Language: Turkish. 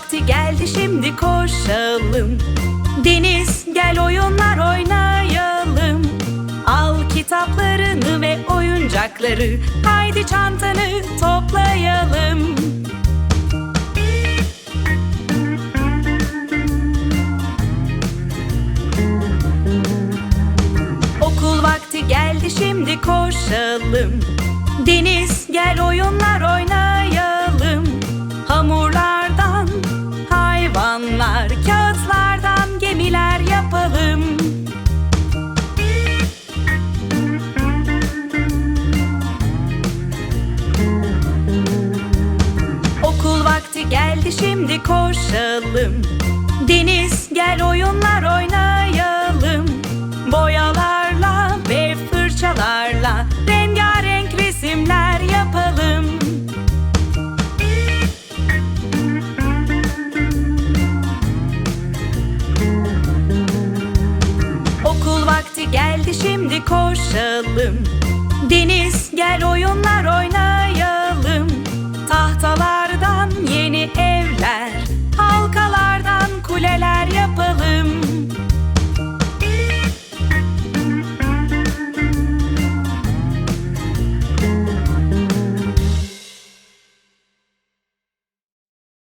vakti geldi şimdi koşalım. Deniz gel oyunlar oynayalım. Al kitaplarını ve oyuncakları Haydi çantanı toplayalım. Okul vakti geldi şimdi koşalım. Deniz gel oyunlar oynayalım geldi şimdi koşalım. Deniz gel oyunlar oynayalım. Boyalarla ve fırçalarla Rengarenk resimler yapalım. Okul vakti geldi şimdi koşalım. Deniz gel oyunlar